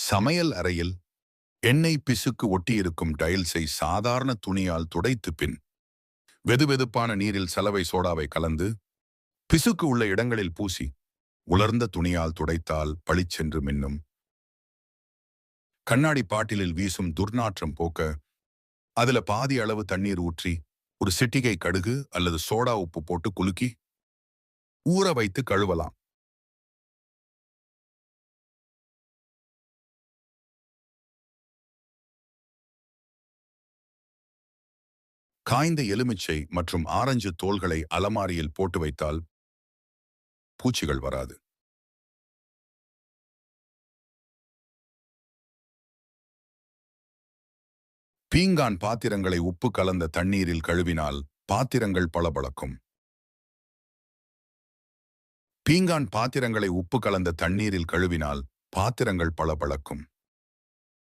சமையல் அறையில் எண்ணெய் பிசுக்கு ஒட்டியிருக்கும் டைல்ஸை சாதாரண துணியால் துடைத்து பின் வெதுவெதுப்பான நீரில் சலவை சோடாவை கலந்து பிசுக்கு உள்ள இடங்களில் பூசி உலர்ந்த துணியால் துடைத்தால் பளிச்சென்று மின்னும். கண்ணாடி பாட்டிலில் வீசும் துர்நாற்றம் போக்க அதுல பாதி அளவு தண்ணீர் ஊற்றி ஒரு சிட்டிகை கடுகு அல்லது சோடா உப்பு போட்டு குலுக்கி ஊற வைத்து கழுவலாம். காய்ந்த எலுமிச்சை மற்றும் ஆரஞ்சு தோல்களை அலமாரியில் போட்டு வைத்தால் பூச்சிகள் வராது. பீங்கான் பாத்திரங்களை உப்பு கலந்த தண்ணீரில் கழுவினால் பாத்திரங்கள் பளபளக்கும். பீங்கான் பாத்திரங்களை உப்பு கலந்த தண்ணீரில் கழுவினால் பாத்திரங்கள் பளபளக்கும்.